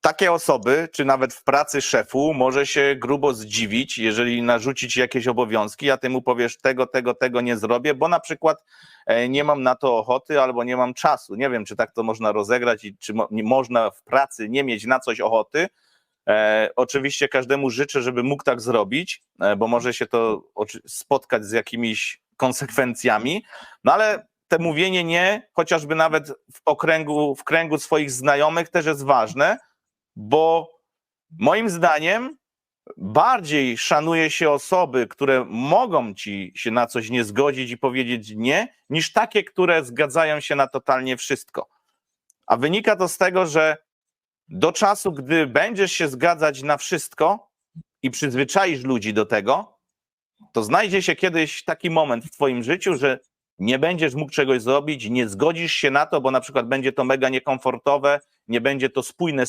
takie osoby, czy nawet w pracy szefu, może się grubo zdziwić, jeżeli narzucić jakieś obowiązki, a ty mu powiesz tego, tego, tego nie zrobię, bo na przykład e, nie mam na to ochoty albo nie mam czasu. Nie wiem, czy tak to można rozegrać i czy mo- można w pracy nie mieć na coś ochoty. E, oczywiście każdemu życzę, żeby mógł tak zrobić, e, bo może się to spotkać z jakimiś konsekwencjami, no ale te mówienie nie, chociażby nawet w okręgu, w kręgu swoich znajomych też jest ważne, bo moim zdaniem bardziej szanuje się osoby, które mogą ci się na coś nie zgodzić i powiedzieć nie, niż takie, które zgadzają się na totalnie wszystko. A wynika to z tego, że do czasu, gdy będziesz się zgadzać na wszystko i przyzwyczaisz ludzi do tego, to znajdzie się kiedyś taki moment w twoim życiu, że nie będziesz mógł czegoś zrobić, nie zgodzisz się na to, bo na przykład będzie to mega niekomfortowe, nie będzie to spójne